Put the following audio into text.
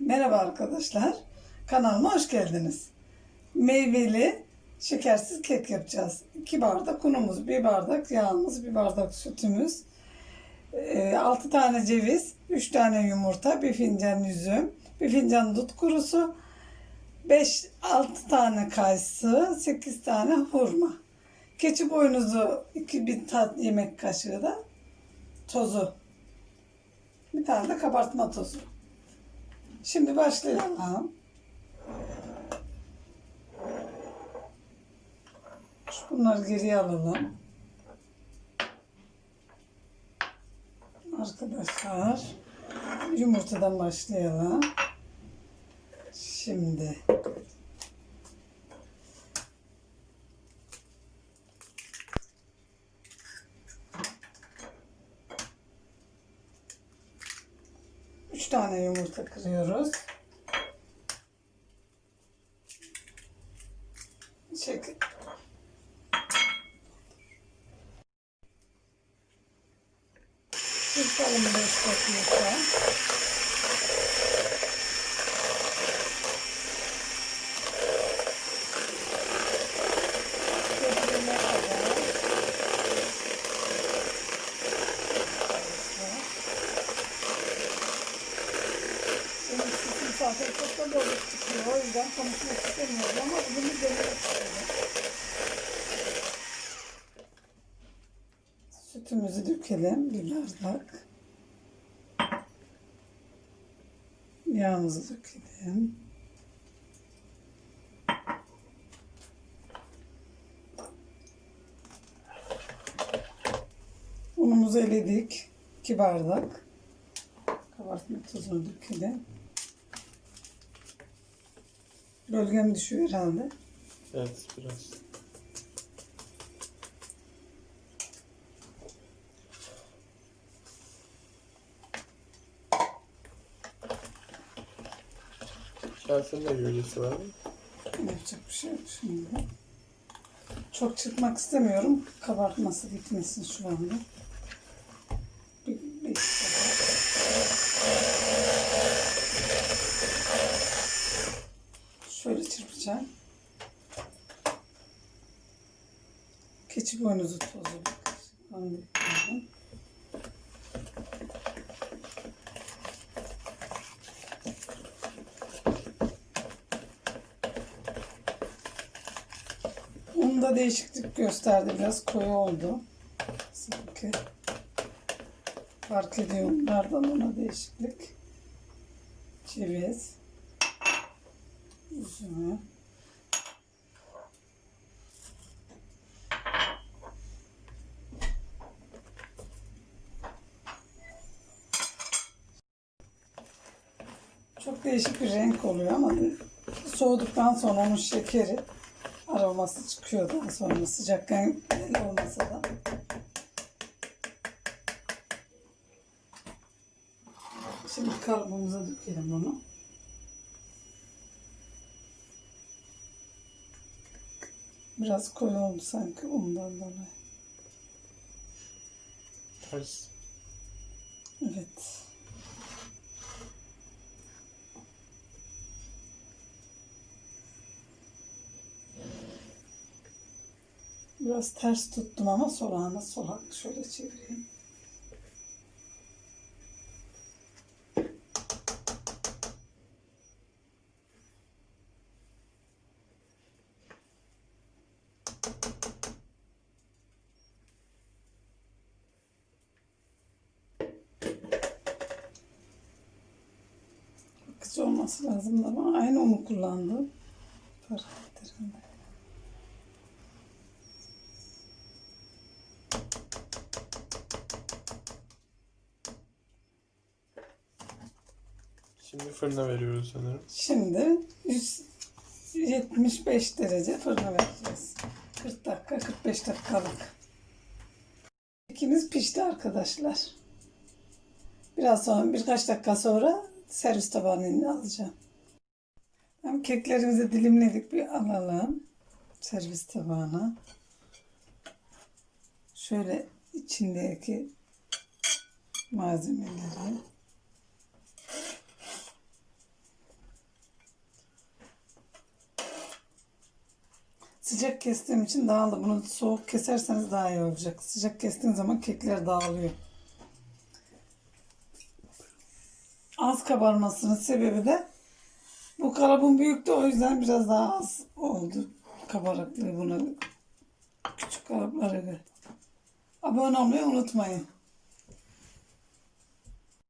Merhaba arkadaşlar. Kanalıma hoş geldiniz. Meyveli şekersiz kek yapacağız. 2 bardak unumuz, 1 bardak yağımız, 1 bardak sütümüz, 6 tane ceviz, 3 tane yumurta, 1 fincan üzüm, 1 fincan dut kurusu, 5-6 tane kayısı, 8 tane hurma. Keçi boynuzu 2 bir tat yemek kaşığı da tozu. Bir tane de kabartma tozu. Şimdi başlayalım. Bunları geriye alalım. Arkadaşlar yumurtadan başlayalım. Şimdi tane yumurta kırıyoruz. Şekil. Çırpalım beş dakika. O yüzden konuşmak istemiyorum ama bunu denemek istedim. Sütümüzü dökelim bir bardak. Yağımızı dökelim. Unumuzu eledik. 2 bardak. Kabartma tozunu dökelim. Bölgem düşüyor herhalde. Evet biraz. Kasenin de gölgesi var mı? Yapacak bir şey yok şimdi. Çok çırpmak istemiyorum. Kabartması gitmesin şu anda. Bir, bir Şöyle çırpacağım. Keçi boynuzu tozu. Ben de ekliyorum. Onda değişiklik gösterdi. Biraz koyu oldu. Sanki. Fark ediyorum. Bunlardan ona değişiklik. Ceviz. Üzümü. Çok değişik bir renk oluyor ama soğuduktan sonra onun şekeri aroması çıkıyor daha sonra sıcakken olmasa da. Şimdi kalıbımıza dökelim bunu. Biraz koyu oldu sanki ondan dolayı. Ters. Evet. Biraz ters tuttum ama solağına solak şöyle çevireyim. Kısa olması lazım ama aynı onu kullandım. Fark ettirin. Şimdi fırına veriyoruz sanırım. Şimdi 175 derece fırına vereceğiz. 40 dakika 45 dakikalık. Kekimiz pişti arkadaşlar. Biraz sonra birkaç dakika sonra servis tabağına alacağım. Hem keklerimizi dilimledik bir alalım servis tabağına. Şöyle içindeki malzemeleri sıcak kestiğim için dağıldı. Bunu soğuk keserseniz daha iyi olacak. Sıcak kestiğin zaman kekler dağılıyor. Az kabarmasının sebebi de bu kalıbın büyüktü o yüzden biraz daha az oldu kabarıklığı buna küçük kalıplara göre. Abone olmayı unutmayın.